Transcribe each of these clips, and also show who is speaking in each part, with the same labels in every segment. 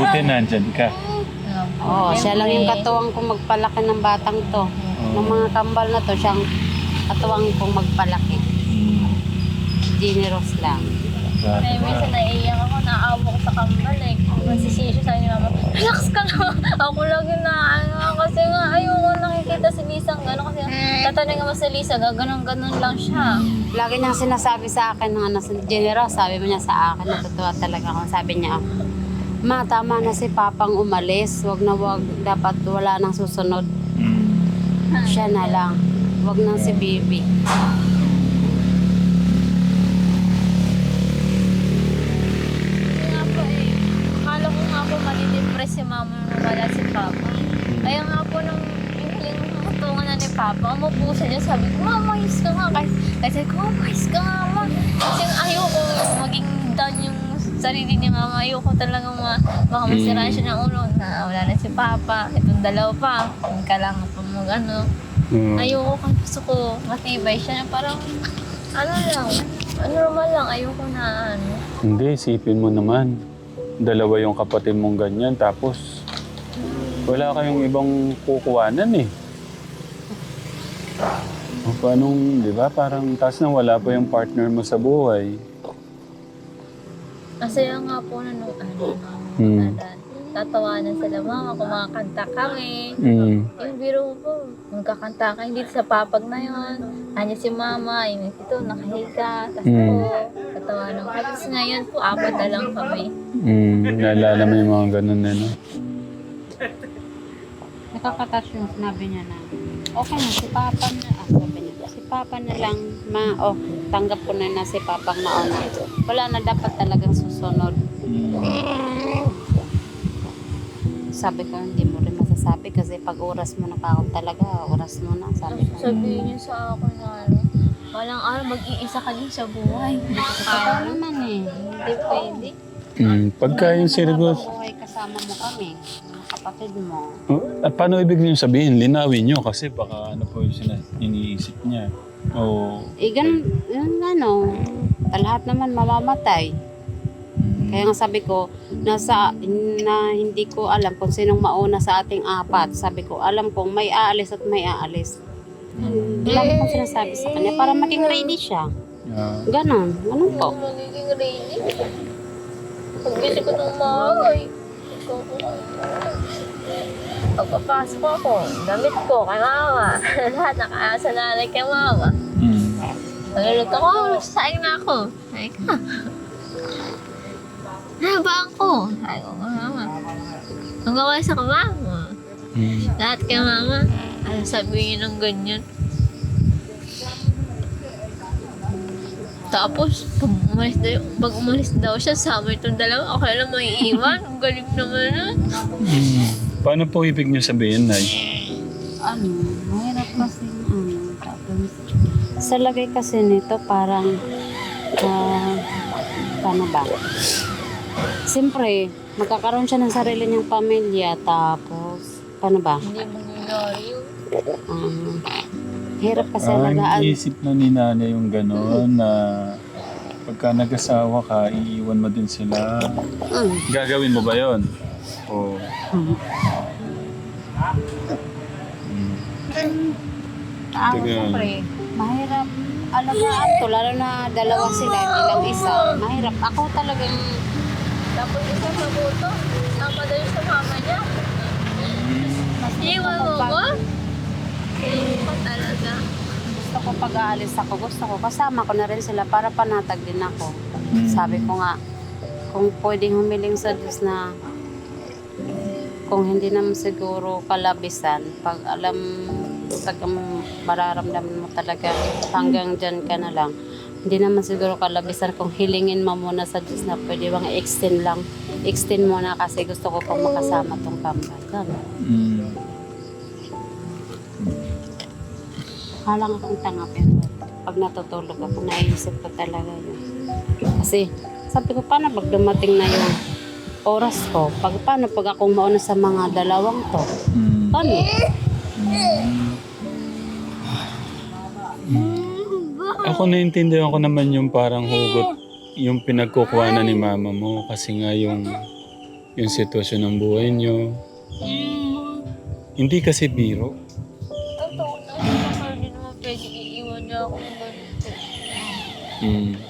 Speaker 1: Buti nandyan ka.
Speaker 2: Oo, siya lang yung katuwang kong magpalaki ng batang to. Ng mga kambal na to, siyang katuwang kong magpalaki.
Speaker 1: Mm.
Speaker 2: Generous lang.
Speaker 3: Eh,
Speaker 1: ka.
Speaker 3: minsan naiiyak ako, naawa ko sa kambal eh. Magsisisyo sa inyo mama, relax ka na. ako lagi na, ano, kasi nga, ayoko nakikita si Lisa gano'n. Kasi tatanungin mo si Lisa, gaganon-ganon lang siya.
Speaker 2: Lagi niyang sinasabi sa akin ng ano, generous, sabi mo niya sa akin, natutuwa talaga ako. Sabi niya, Ma, tama na si Papang umalis. Wag na wag, dapat wala nang susunod.
Speaker 1: Mm.
Speaker 2: Siya na lang. Wag nang si Bibi.
Speaker 3: Nga po eh, akala ko nga po malidepress si mama nung wala si Papa. Kaya nga po nung yung kutungan na ni Papa, umupo siya dyan, sabi ko, Ma, mais ka nga. Kasi, kasi ko, mais ka nga, Ma. Sarili ni Mama. Ayoko talagang ma baka masiraan siya ng ulo na wala na si Papa. Itong dalawa pa. Kailangan pa mag ano.
Speaker 1: Mm.
Speaker 3: Ayoko kasi gusto ko matibay siya. Parang, ano lang, normal lang. Ayoko na ano.
Speaker 1: Hindi, isipin mo naman. Dalawa yung kapatid mong ganyan, tapos wala kayong ibang kukuhanan eh. O paano, di ba? Parang tas na wala pa yung partner mo sa buhay.
Speaker 3: Masaya nga po na nung ano, mm. tatawanan sila mama, kumakanta kami.
Speaker 1: Mm.
Speaker 3: Yung biro po, magkakanta kami dito sa papag na yun. Anya si mama, yung ito, nakahiga. Tapos
Speaker 1: Mm.
Speaker 3: po, tatawanan ko. Tapos ngayon po, apat na lang kami.
Speaker 1: Mm. Naalala mo yung mga ganun na, no?
Speaker 2: Nakakatas yung sinabi niya na, okay na, si Papa na, Papa na lang, ma, oh, tanggap ko na na si Papang nauna. Wala na dapat talagang susunod. Sabi ko, hindi mo rin masasabi kasi pag oras mo na pa talaga, oras mo na, sabi ko.
Speaker 3: Sabihin niyo sa akin na ano, walang araw mag-iisa ka din sa buhay. Kaya.
Speaker 2: naman eh, hindi pwede.
Speaker 1: Mm. Pagka yung seryoso,
Speaker 2: Buhay kasama mo kami, mga kapatid mo.
Speaker 1: Oh, at paano ibig niyo sabihin? Linawin niyo kasi baka ano po yung sina- iniisip niya. O,
Speaker 2: Eh, ganun, ganun ano, lahat naman mamamatay.
Speaker 1: mm,
Speaker 2: Kaya nga sabi ko, nasa, na hindi ko alam kung sinong mauna sa ating apat. Sabi ko, alam kong may aalis at may aalis.
Speaker 1: mm,
Speaker 2: Lagi kong sinasabi sa kanya para maging ready siya.
Speaker 1: yeah.
Speaker 2: Ganon. Ganun po.
Speaker 3: Ano magiging ready? Pag-isip ko ng mga ay, ikaw ko Pagpapasok ako, damit ko kay mama. Lahat nakaasa nanay kay mama.
Speaker 1: Mm.
Speaker 3: Nagalot ako, nagsasaing na ako. Ay ka. Nabaan ko. Ay ko, mama. Ang gawa sa mama.
Speaker 1: Mm.
Speaker 3: Lahat kay mama. Ano sabihin ng ganyan? Tapos, pag umalis daw, pag umalis daw siya, sama itong dalawa, okay lang may iwan. Ang galing naman na.
Speaker 1: Mm. Paano po ibig niyo sabihin, Nay?
Speaker 2: Ano, mahirap kasi ano, tapos sa lagay kasi nito parang ah, paano ba? Siyempre, magkakaroon siya ng sarili niyang pamilya tapos paano ba?
Speaker 3: Hindi mangyayari yun.
Speaker 2: Um, hirap kasi
Speaker 1: Ah,
Speaker 2: alagaan.
Speaker 1: iniisip na ni nanay yung gano'n na pagka nag-asawa ka, iiwan mo din sila.
Speaker 2: Mm.
Speaker 1: Gagawin mo ba yon? O,
Speaker 2: Mm.
Speaker 1: mm.
Speaker 2: Ah,
Speaker 1: Tiga-
Speaker 2: siyempre, mahirap alagaan to, lalo na dalawa sila, hindi lang isa. Mahirap. Ako talagang
Speaker 3: Tapos isa sa buto, sama daw yung sa mama niya.
Speaker 2: mas
Speaker 3: Iwan mo ba? Iwan talaga.
Speaker 2: gusto ko pag aalis ako, gusto ko kasama ko na rin sila para panatag din ako.
Speaker 1: Mm.
Speaker 2: Sabi ko nga, kung pwedeng humiling sa Diyos na kung hindi naman siguro kalabisan, pag alam, pag ang mararamdaman mo talaga hanggang dyan ka na lang, hindi naman siguro kalabisan kung hilingin mo muna sa Diyos na pwede bang extend lang. Extend muna kasi gusto ko pang makasama tong kambal. Ganun.
Speaker 1: Mm.
Speaker 2: Halang akong tanga pero pag natutulog ako, naisip ko talaga yun. Kasi sabi ko, paano pag dumating na yung oras ko? Pag, paano pag akong mauna sa mga dalawang to?
Speaker 1: Mm.
Speaker 2: Paano?
Speaker 1: Ako naintindihan ko naman yung parang hugot, yung pinagkukuha na ni mama mo kasi nga yung yung sitwasyon ng buhay nyo. Hindi kasi biro.
Speaker 3: Totoo na. Hindi naman pwede iiwan niya ako ng ganito.
Speaker 1: Mm.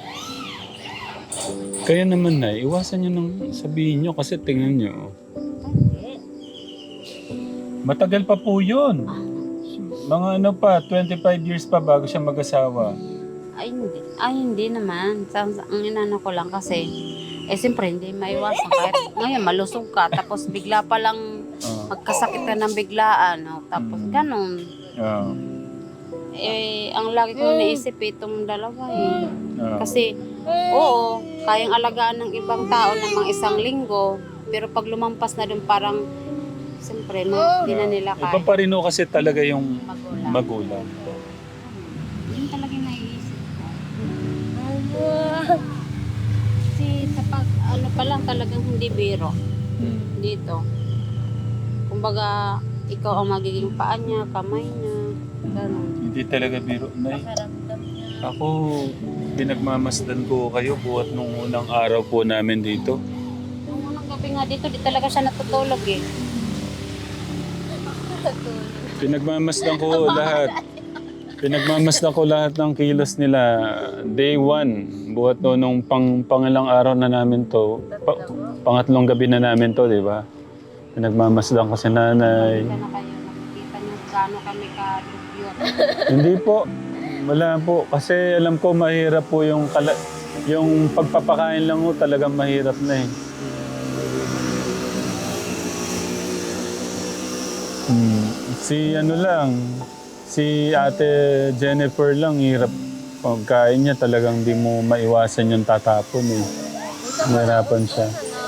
Speaker 1: Kaya naman na, iwasan nyo nang sabihin nyo kasi tingnan nyo. Matagal pa po yun. Mga ano pa, 25 years pa bago siya mag-asawa.
Speaker 2: Ay, hindi. Ay, hindi naman. Sa, ang inano ko lang kasi, eh, siyempre, hindi maiwasan. Kahit ngayon, malusog ka, tapos bigla pa lang
Speaker 1: Ah,
Speaker 2: magkasakit ka ng biglaan. No? Tapos,
Speaker 1: Mm.
Speaker 2: ganun.
Speaker 1: ah,
Speaker 2: Eh, ang lagi ko naisip itong dalawa eh.
Speaker 1: ah.
Speaker 2: Kasi, oo, kayang alagaan ng ibang tao ng mga isang linggo. Pero pag lumampas na dun, parang, siyempre, no, hindi na nila
Speaker 1: Iba
Speaker 2: kaya.
Speaker 1: pa rin ho kasi talaga yung
Speaker 2: Magulang.
Speaker 1: magulang.
Speaker 2: Yun talaga yung naiisip ko. Kasi sa pag, ano pa lang talagang hindi biro dito. Kumbaga, ikaw ang magiging paa niya, kamay niya, gano'n.
Speaker 1: Hindi talaga biro. Nay,
Speaker 3: niya.
Speaker 1: Ako, pinagmamasdan ko kayo buhat nung unang araw po namin dito.
Speaker 2: Nung unang gabi nga dito, di talaga siya natutulog eh.
Speaker 1: Pinagmamasdan ko lahat. Pinagmamasdan ko lahat ng kilos nila. Day one, buhat no, nung pang, pangalang araw na namin to. Pa- pangatlong gabi na namin to, di ba? Pinagmamasdan ko si nanay.
Speaker 2: Kaya na kayo, nakikita niyo kami ka-dugyot.
Speaker 1: Hindi po. Wala po. Kasi alam ko mahirap po yung kala yung pagpapakain lang ho talagang mahirap na eh. Hmm. Si ano lang, si ate Jennifer lang, hirap pagkain niya talagang di mo maiwasan yung tatapon eh. Nahirapan siya.
Speaker 3: Na,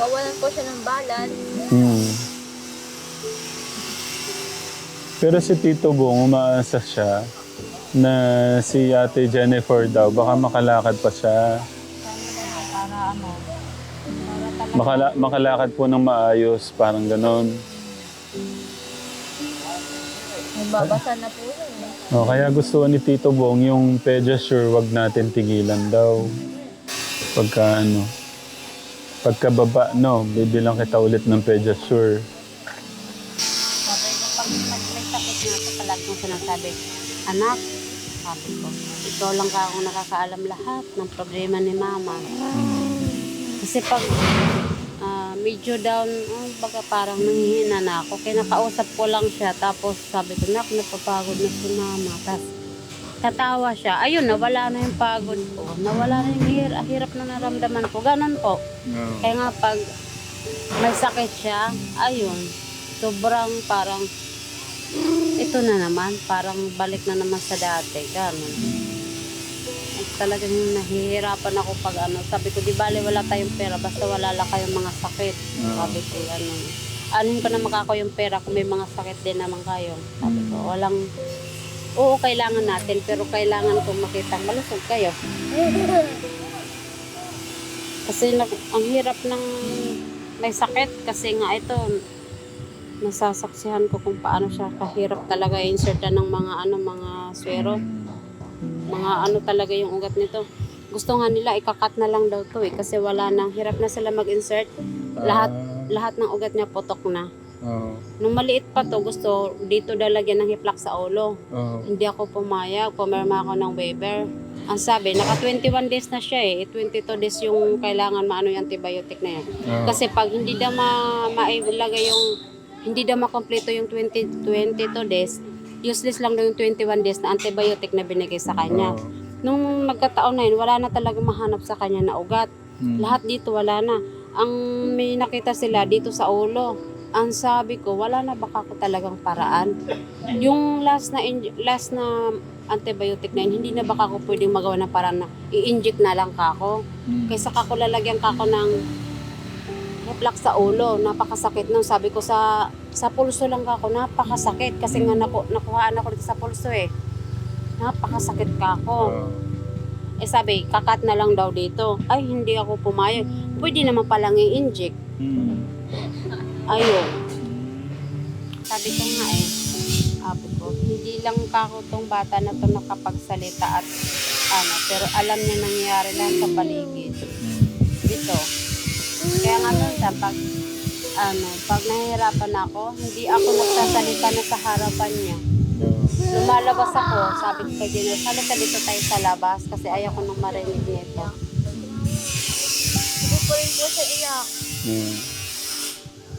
Speaker 3: wawalan ko siya ng balance.
Speaker 1: Hmm. Pero si Tito Bong, umaasa siya na si Ate Jennifer daw, baka makalakad pa siya.
Speaker 2: Para ano, para talaga
Speaker 1: Makala makalakad po ng maayos, parang ganon.
Speaker 3: Nagbabasa na po yun. eh.
Speaker 1: O, kaya gusto ni Tito Bong yung pedicure, wag natin tigilan daw. Pagka ano, pagka baba, no, bibilang kita ulit ng pedicure.
Speaker 2: Sabi ko, pag, pag may sakit nga ako, palagi kong sinasabi, anak, sabi ko, ikaw lang ka akong nakakaalam lahat ng problema ni mama. Kasi pag ah, medyo down, oh, baga parang nanghihina na ako. Kaya nakausap ko lang siya. Tapos sabi ko, nak, napapagod na si mama. Tapos katawa siya. Ayun, nawala na yung pagod ko. Nawala na yung hir- hirap na naramdaman ko. Ganon po. Kaya nga pag may sakit siya, ayun, sobrang parang, ito na naman, parang balik na naman sa dati, gano'n. At talagang nahihirapan ako pag ano, sabi ko, di bale wala tayong pera, basta wala lang kayong mga sakit. Sabi ko, ano, anin ko na makako yung pera kung may mga sakit din naman kayo. Sabi ko, walang, oo, kailangan natin, pero kailangan kong makita, malusog kayo. Kasi ang hirap ng may sakit kasi nga ito nasasaksihan ko kung paano siya kahirap talaga insertan ng mga ano mga swero. Mga ano talaga yung ugat nito. Gusto nga nila ikakat na lang daw to eh kasi wala nang hirap na sila mag-insert. Lahat lahat ng ugat niya putok na.
Speaker 1: Oo.
Speaker 2: nung maliit pa to gusto dito daw lagyan ng hiplak sa ulo.
Speaker 1: Oo.
Speaker 2: hindi ako pumayag pumirma ako ng waiver ang sabi naka 21 days na siya eh. 22 days yung kailangan maano yung antibiotic na yan.
Speaker 1: Oo.
Speaker 2: kasi pag hindi daw ma mailagay yung hindi daw makompleto yung 20 22 days, useless lang daw yung 21 days na antibiotic na binigay sa kanya.
Speaker 1: Oo.
Speaker 2: Nung nagkataon na yun, wala na talaga mahanap sa kanya na ugat.
Speaker 1: Mm.
Speaker 2: Lahat dito wala na. Ang may nakita sila dito sa ulo. Ang sabi ko, wala na baka ko talagang paraan. Yung last na last na antibiotic na yun, hindi na baka ko pwedeng magawa ng paraan na i-inject na lang kako.
Speaker 1: Mm.
Speaker 2: Kaysa kako lalagyan kako ng hiplak sa ulo, napakasakit nun. Sabi ko sa sa pulso lang ako, napakasakit kasi nga naku, nakuhaan ako dito sa pulso eh. Napakasakit kako.
Speaker 1: Oo.
Speaker 2: Eh sabi, kakat na lang daw dito. Ay, hindi ako pumayag. Pwede naman palang i-inject.
Speaker 1: Mm.
Speaker 2: Ayun. Sabi ko nga eh, sabi ko, hindi lang kako tong bata na to nakapagsalita at ano, pero alam niya nangyayari lang sa paligid.
Speaker 1: Mm.
Speaker 2: Dito. Kaya nga nun sa pag ano, pag nahihirapan ako, hindi ako nagsasalita na sa harapan niya. Lumalabas ako, sabi ko kay Jenner, halika dito tayo sa labas kasi ayaw ko nang marinig nito.
Speaker 3: Hindi ko rin po siya iyak.
Speaker 1: Mm.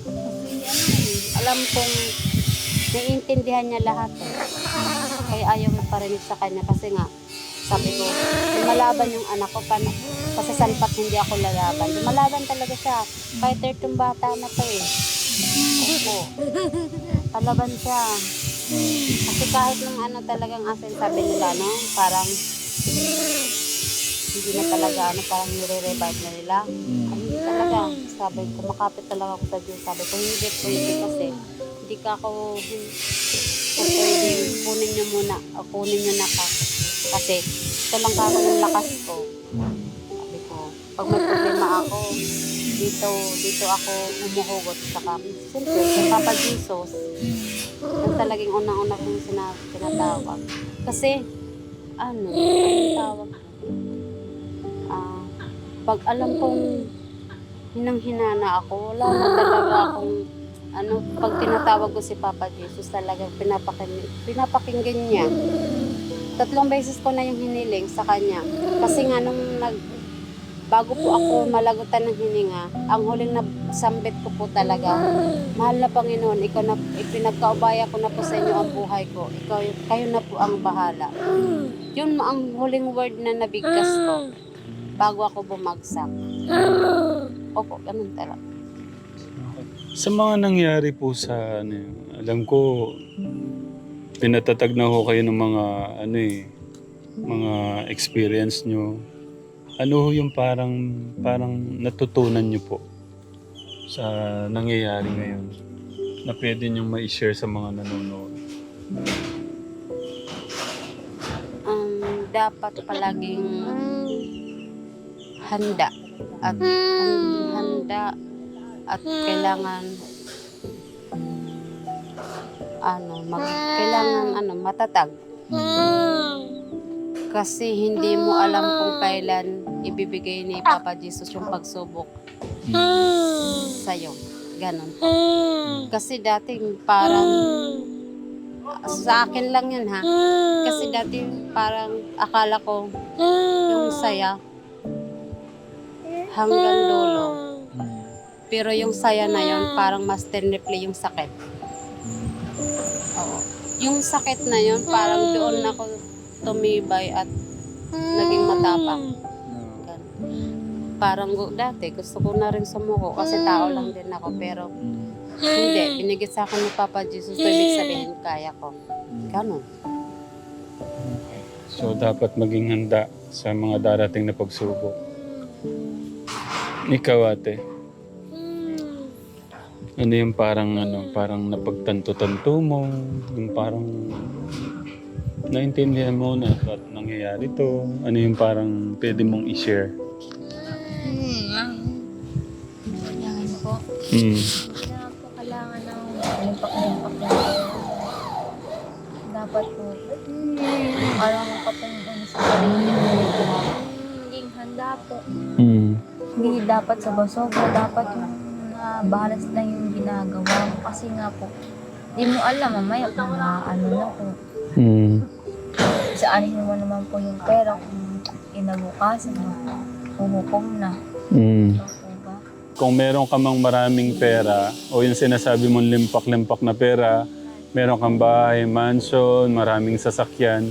Speaker 2: Kasi ano eh, alam kong naiintindihan niya lahat eh. Kaya ayaw mo parinig sa kanya kasi nga, sabi ko, lumalaban yung anak ko, paano, kasi salpat hindi ako lalaban. Lumalaban talaga siya. Fighter tong bata na to eh. Opo. Palaban siya. Kasi kahit nung ano talagang asin sabi nila, no? Parang hindi na talaga ano, parang nire-revive na nila. Ay, talaga. Sabi ko, makapit talaga ako sa Diyos. Sabi ko, hindi pwede kasi hindi ka ako, kung kunin niyo muna, o kunin niyo na ka. Kasi, ito lang ako ng lakas ko. Sabi ko, pag may problema ako, dito, dito ako umuhugot sa kami. Siyempre, sa Papa Jesus, yung talagang unang-una kong sinabi, tinatawag. Kasi, ano, tawag? Ah, pag alam kong hinang-hinana ako, wala na talaga akong ano, pag tinatawag ko si Papa Jesus, talagang pinapakin, pinapakinggan niya. Tatlong beses ko na yung hiniling sa kanya. Kasi nga nung nag, bago po ako malagutan ng hininga, ang huling na sambit ko po talaga, mahal na Panginoon, ikaw na, ipinagkaubaya ko na po sa inyo ang buhay ko. Ikaw, kayo na po ang bahala. Yun ang huling word na nabigkas ko bago ako bumagsak. Opo, ganun talaga.
Speaker 1: Sa mga nangyari po sa ano, alam ko pinatatag na ho kayo ng mga ano eh, mga experience nyo. Ano ho yung parang parang natutunan nyo po sa nangyayari ngayon na pwede nyo ma-share sa mga nanonood?
Speaker 2: um, dapat palaging handa at han- handa at kailangan ano mag kailangan ano matatag kasi hindi mo alam kung kailan ibibigay ni Papa Jesus yung pagsubok sa'yo. Ganon. Kasi dating parang sa akin lang yun ha. Kasi dati parang akala ko yung saya hanggang dulo. Pero yung saya na yun, parang mas tinriply yung sakit. Yung sakit na yun, parang doon ako tumibay at naging matapang. Ganun. Parang dati, gusto ko na rin sumuko kasi tao lang din ako. Pero hindi, binigay sa akin ni Papa Jesus, so ibig sabihin kaya ko. Ganun.
Speaker 1: So dapat maging handa sa mga darating na pagsubok. Ikaw ate. Ano yung parang ano, parang napagtanto-tanto mo, yung parang naintindihan mo na ba't nangyayari to, ano yung parang pwede mong i-share.
Speaker 3: Kailangan po.
Speaker 1: Mm.
Speaker 3: Kailangan po kailangan ng limpak-limpak na Dapat po. Pong ano sa sarili mo. Maging handa po.
Speaker 1: Mm.
Speaker 3: Hindi dapat sa basogo. Dapat yung uh, balas lang yung ginagawa mo. Kasi nga po, di mo alam mamaya kung na ano na po.
Speaker 1: Mm.
Speaker 3: Saan mo naman po yung pera kung kinabukasan mo. Huhukom na.
Speaker 1: Mm. Kung meron ka mang maraming pera o yung sinasabi mong limpak-limpak na pera, meron kang bahay, mansion, maraming sasakyan,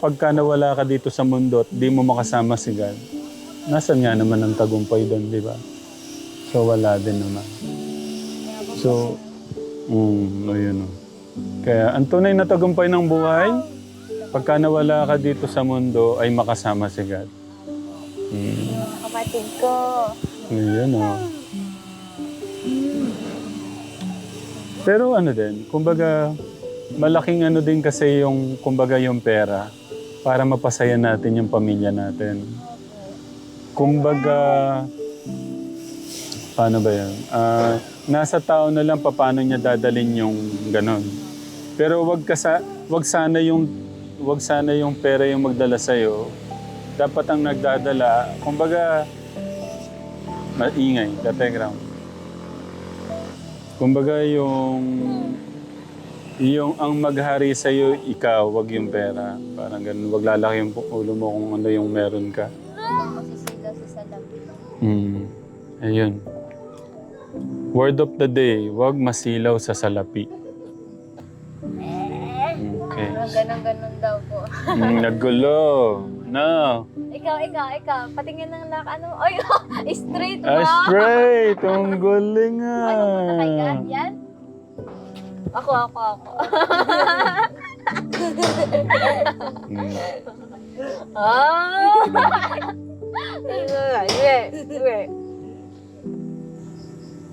Speaker 1: pagka nawala ka dito sa mundo at di mo makasama si God, nasan nga naman ang tagumpay doon, di ba? So wala din naman. So, mm, no, yun. oh. Kaya ang tunay na tagumpay ng buhay, pagka nawala ka dito sa mundo, ay makasama si God. Mm.
Speaker 3: Kapatid ko.
Speaker 1: Ayan o. Pero ano din, kumbaga, malaking ano din kasi yung, kumbaga yung pera para mapasaya natin yung pamilya natin. Kumbaga, paano ba yan? Ah, nasa tao na lang paano niya dadalin yung ganon. Pero wag kasa, wag sana yung wag sana yung pera yung magdala sa Dapat ang nagdadala, kumbaga maingay, kategram. Kumbaga yung yung ang maghari sa iyo ikaw, wag yung pera. Parang ganun, wag lalaki yung ulo mo kung ano yung meron ka.
Speaker 3: Sa salapi.
Speaker 1: Mm. Ayun. Word of the day, wag masilaw sa salapi. Okay.
Speaker 3: Ganon-ganon daw po.
Speaker 1: Mm, nagulo. No.
Speaker 3: ikaw, ikaw, ikaw. Patingin ng lak, ano? Ay, straight
Speaker 1: Ah,
Speaker 3: ba?
Speaker 1: straight. Ang galing
Speaker 3: Ano po na kay
Speaker 1: ah.
Speaker 3: God? Yan? Ako, ako, ako.
Speaker 1: Mm.
Speaker 3: Ah! Sige, sige.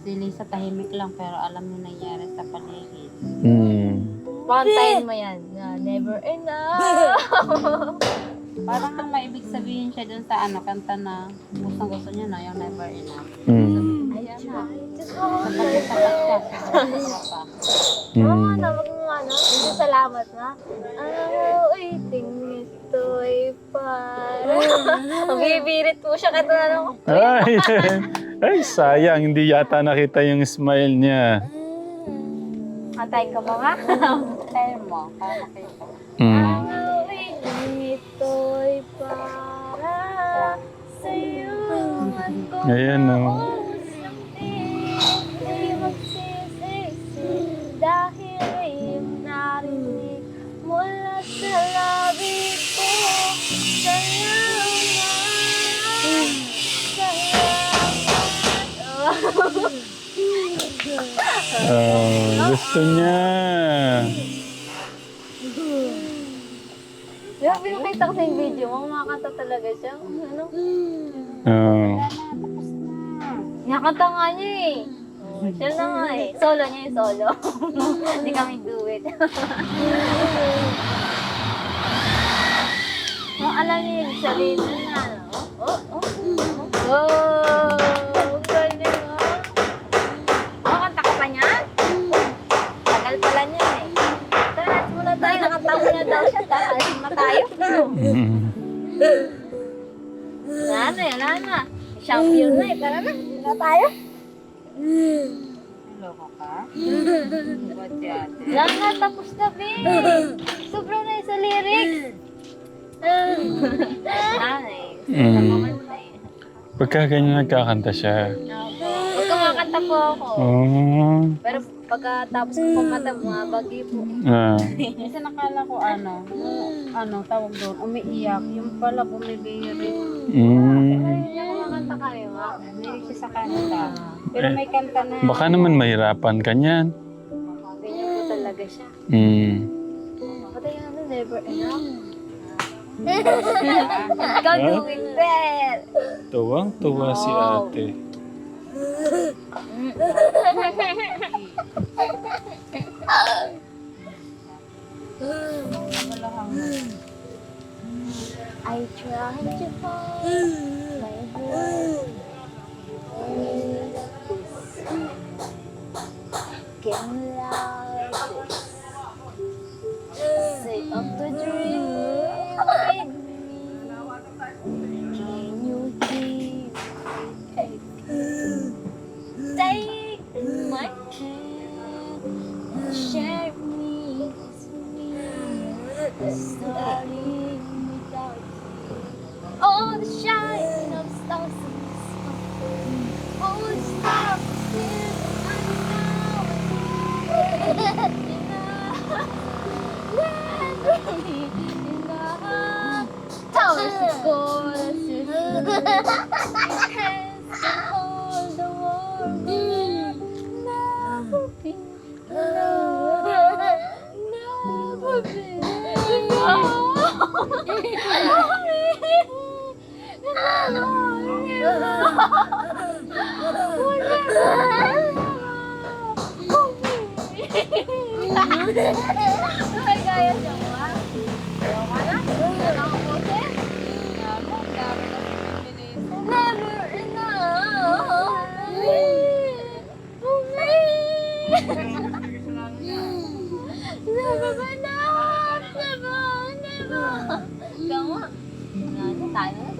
Speaker 2: Si Lisa tahimik lang pero alam mo nangyari sa paligid.
Speaker 1: Mm.
Speaker 3: Pantayin mo yan. Na never enough.
Speaker 2: Parang ang maibig sabihin siya dun sa ano, kanta na gustong gusto niya na yung never enough.
Speaker 1: Mm.
Speaker 2: Ayan na.
Speaker 3: Just
Speaker 2: Sapat na sapat ka. Pa.
Speaker 3: Oo
Speaker 1: Mm.
Speaker 3: na, wag mo nga, no? Hindi salamat na. Ang waiting ito'y para... Ang bibirit po siya na lang.
Speaker 1: Ay, ay, sayang. Hindi yata nakita yung smile niya.
Speaker 3: Antayin ka pa nga.
Speaker 2: Tayo mo, para makita.
Speaker 1: Mm.
Speaker 3: Ito'y para sa'yo. At
Speaker 1: Ayan, oh. Ah, gusto niya.
Speaker 3: Ba pinakita ko sa yung video mo, kumakanta talaga siya. Ano?
Speaker 1: Oh.
Speaker 3: Nakanta nga niya eh. Siya na nga eh. Solo niya yung solo. Hindi kami duet. Kung alam niyo yung sabihin na ano. Na tayo.
Speaker 2: Loko ka? Ba't yan?
Speaker 3: Wala na, tapos na, babe. Sobrang na sa lyrics. Ay,
Speaker 1: Mm. Pagka ganyan nagkakanta siya.
Speaker 3: kumakanta po ako.
Speaker 1: Oh.
Speaker 3: Pero pagkatapos ko kumanta, bumabagi po.
Speaker 1: Ah.
Speaker 2: Kasi nakala ko ano, ano, tawag doon, umiiyak. Yung pala bumibirit.
Speaker 1: Mm.
Speaker 3: Hindi kumakanta kayo, ha?
Speaker 2: Siya sa kanta. Pero may kanta na.
Speaker 1: Baka naman mahirapan ka niyan.
Speaker 3: Ganyan po talaga siya.
Speaker 1: Mm.
Speaker 3: Patay ano, never enough. Ikaw do it well.
Speaker 1: Tuwang-tuwa si ate.
Speaker 3: I tried to hold my heart. Can 够了，是。Ano, tayo